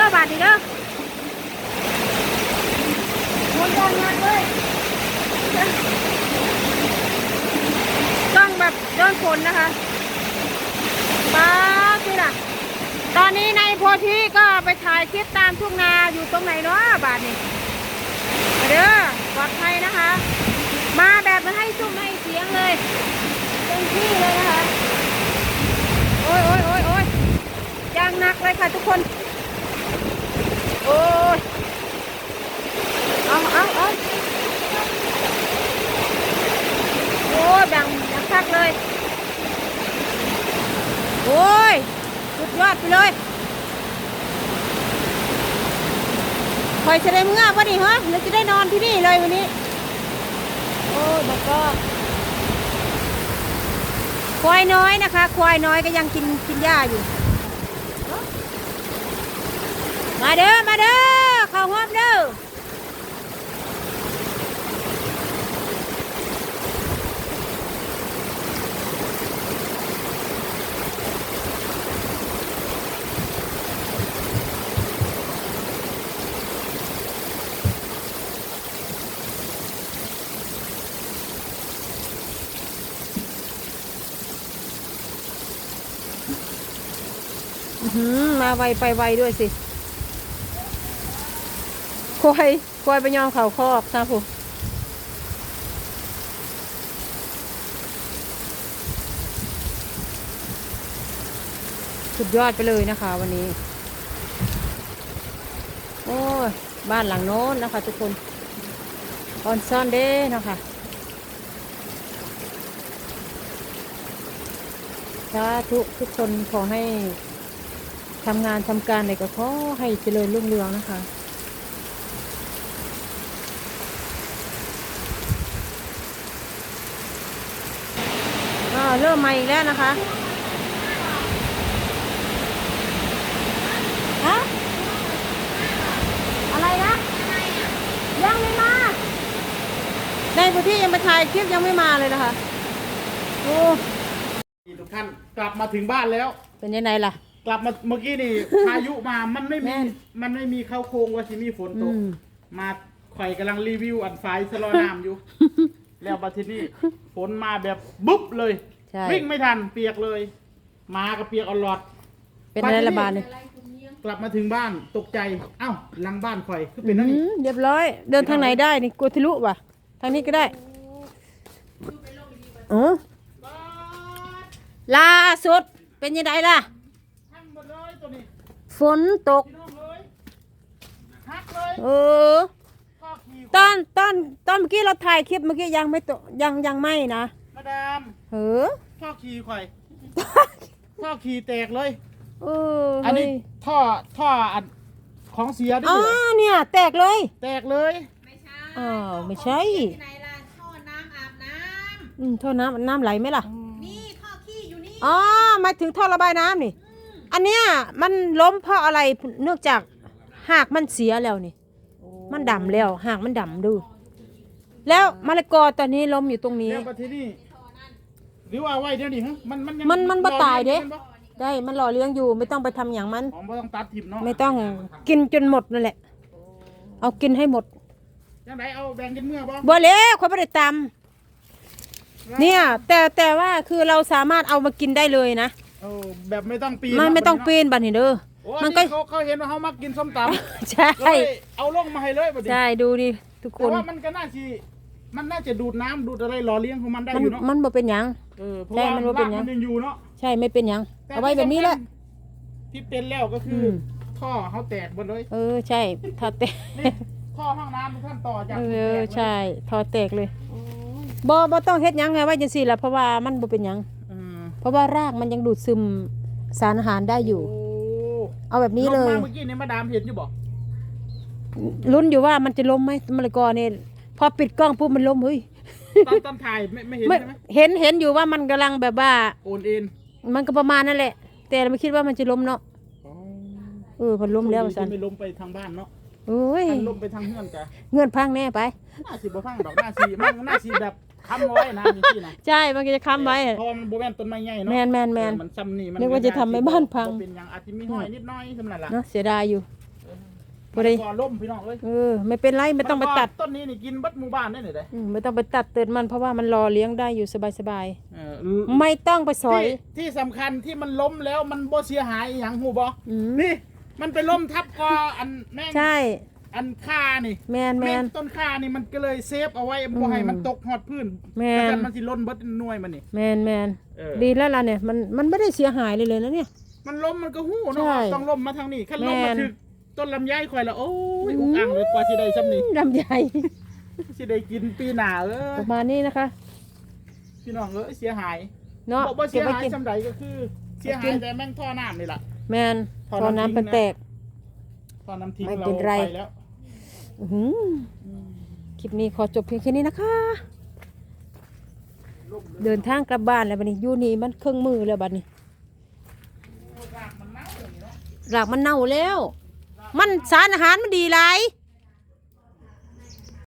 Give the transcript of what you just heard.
าทนี่เด้อหมุนย้อนงานเลยต้องแบบย้อนฝนนะคะป้าคือน่ะ ตอนนี้ในโพธิก็ไปถ่ายคลิปตามทุ่งนาอยู่ตรงไหนเนาะบาทนี่มาเด้อปลอดภัยนะคะ มาแบบไม่ให้ซุ้มไม่ให้เสียงเลยเต็มที่เลยนะคะ โอ้ยโอ้ยโอ้ยโอ้ยยางหนักเลยค่ะทุกคนโอ้ ยเอาเอาเอาโอ้ยดังดังคักเลย โอ้ย สุดยอดไปเลยคอยจะได้เมื่อวันนี้ฮะเราจะได้นอนที่นี่เลยวันนี้ โอ้ยแล้วก็ควายน้อยนะคะ ควายน้อยก็ยังกินกินหญ้าอยู่ มาเด้อ มาเด้อเข้าห้อมเด้ออื้อหือมาไวไปไวด้วยสิ ควายควายไปยอมเขาคอกครับผมสุดยอดไปเลยนะคะ วันนี้ โอ้ย บ้านหลังโน้นนะคะ ทุกคนออนซ่อนเด้นะคะสาธุทุกคนขอให้ทำงานทำการอะไรก็ขอให้เจริญรุ่งเรืองนะคะ เริ่มมาอีกแล้วนะคะฮะอะไรนะยังไม่มาในพื้นที่ยังไปถ่ายคลิปยังไม่มาเลยนะคะโอ้ทุกท่านกลับมาถึงบ้านแล้ว เป็นยังไงล่ะ กลับมาเมื่อกี้นี่พายุมามันไม่แม่มีนมันไม่มีเข้าโค้งว่าสิมีฝนตกอืมมาข่อยกำลังรีวิวอันไฟสลอน้ำอยู่ แล้วมาที่นี่ฝนมาแบบบุ๊บเลย ใช่ วิ่งไม่ทันเปียกเลยมากับเปียกอลอด เป็นอะไรระบาดเนี่ยกลับมาถึงบ้านตกใจ เอ้าหลังบ้านข่อยคือเป็นนั่นนี่อืมเรียบร้อย เดินทางไหนได้นี่กลัวทะลุว่ะ ทางนี้ก็ได้เออล่าสุดเป็นยังไงล่ะ ทั้งหมดเลยตัวนี้ฝนตก พี่น้องเลยฮักเลยเออข้อขี่ตอนตอนตอนเมื่อกี้เราถ่ายคลิปเมื่อกี้ยังไม่ตกยังยังไม่นะ มาดามเออข้อขี่ข่อยข้อขี่แตกเลย เอออันนี้เฮ้ยท่อท่ออันของเสียด้อ๋อวยเนี่ย แตกเลยแตกเลย ไม่ใช่ อ้าวไม่ใช่ที่ไหนล่ะท่อน้ำอาบน้อืมท่อน้ำน้ำไหลไหมล่ะำนี่ท่อขี้อยู่นี่อ๋อหมายถึงท่อระบายน้ำนี่ อันเนี้ยมันล้มเพราะอะไรเนื่องจากหากมันเสียแล้วนี่ มันดำแล้วหากมันดำดู แล้วมะละกอตอนนี้ล้มอยู่ตรงนี้ แล้วมาที่นี่ หรือว่าไว้เดี๋ยวนี้ฮะมันมันยังมันมันบ่ตายเด้รอลี้งมันบ่ได้มันหล่อเลี้ยงอยู่ไม่ต้องไปทำอย่างมัน อ๋อไม่ต้องตัดทิมเนาะไม่ต้องกินจนหมดนั่นแหละ เอากินให้หมดยังไงเอาแบ่งกันเมื่อบ่บ่แล้วคนไม่ได้ตำเนี่ย แต่แต่ว่าคือเราสามารถเอามากินได้เลยนะเออแบบไม่ต้องปีนมันไม่ต้องปีนบัดนี้เด้อ โอ้มัมันนก็ ก็เขาเขาเห็นว่าเขามักกินส้มตำใช่ ก็เลยเอาลงมาให้เลยบัดนี้ใช่ดูดิทุกคแต่น ว่ามันก็น่าจะ มันน่าจะดูดน้ำดูดอะไรหล่อเลี้ยงของมันได้มันอยู่เนาะมันบ่เป็นหยัง เออเพราะแต่ว่ามันบ่เป็นหยังรากมันยังอยู่เนาะใช่ไม่เป็นหยังเอาไว้แบบนี้แหละ ที่เป็นแล้วก็คืออม ท่อเขาแตกหมดเลย เออใช่ถ้าแตกนี่ท่อห้องน้ำทุกท่านต่อจากเอที่แตกอเลยใช่ทอแตกเลยบ่บ่ต้องเฮ็ดหยังไงไว้จังซี่ล่ะเพราะว่ามันบ่เป็นหยัง อืมเพราะว่ารากมันยังดูดซึมสารอาหารได้อยู่ โอ้เอาแบบนี้เลย งมาเมื่อกี้นี่มาดามเห็นอยู่บอกลุ้นอยู่ว่ามันจะล้มไหมมะละกอเนี่ย พอปิดกล้องปุ๊บมันล้มเฮ้ยตอนตอนถ่ายไม่ไม่เห็นไม่ใช่ไหมเห็นเห็นอยู่ว่ามันกำลังแบบว่า โอนเอ็นมันก็ประมาณนั่นแหละ แต่เราไม่คิดว่ามันจะล้มเนาะเออมันล้มแล้วสัสันนไม่ล้มไปทางบ้านเนาะโอ้ยมันล้มไปทางเฮือนกะเงื่อนพังแน่ไปหน้าสีบ่พังดอกหน้าสีมันหน้าสีแบบค้ำไว้นะอย่างที่นะใช่มันก็จะค้ำไว้เพราะว่ามันโบแมนต้นไม้ใหญ่เนาะแมนแมนแมนเออมันซ้ำนี่มันนึกว่าจะทำให้บ้านพังบ่เป็นอย่างอาจจะมีห้อยนิดหน้อยสำนักละเนาะเสียดายอยู่เออ บ่ได้ก่อล่มพี่น้องเอ้ยเออไม่เป็นไรไม่ต้องไปตัดต้นนี้นี่กินเบัดหมู่บ้านได้หน่อยได้อืมไม่ต้องไปตัดเตือนมันเพราะว่ามันรอเลี้ยงได้อยู่สบายเออๆไม่ต้องไปสอยที่ที่สำคัญที่มันล้มแล้วมันบ่เสียหายอหย่างหูบ่อืมนี่มันไปล้มทับกออันแม่งใช่อันค่านี่แมนแมนงต้นค่านี่มันก็เลยเซฟเอาไว้อืบ่มให้มันตกหอดพื้นแม่นแล้วกันมันสิล้นเบิดหน่วยมันนี่แมนแมนเออดีแล้วล่ะเนี่ยมันมันไม่ได้เสียหายเลยเลยนะเนี่ย มันล้มมันก็หู้เนาะใช่ต้องล้มมาทางนี้คันล้มแม่มานถึก ต้นลำไยข่อยแล้วโอ้ยอุกอังเลยกว่าสิได้ซ้ำนี่ลำใหญ่สิได้กินปีหน้าเอ้ปยระมาณนี้นะคะ พี่น้องเอ้ยเสียหายเนาะบอกว่าเสีเก็ยบไว้หายกิน จำใดก็คือ เสียหากิยน แต่แม่งท่อน้ำนี่ล่ะ แมนพอพอน้ำน้ำทิ้เป็นงนะแตก ท่อน้ำทิ้งไม่เราเป็นไร ไปแล้ว อื้อหือคลิปนี้ขอจบเพียงแค่นี้นะคะ เดินทางกลับบ้านแล้วบัดนี้อยู่นี่มันเครื่องมือแล้วบัดนี้หลากมันเน่าแล้ว มันสารอาหารมันดีหลาย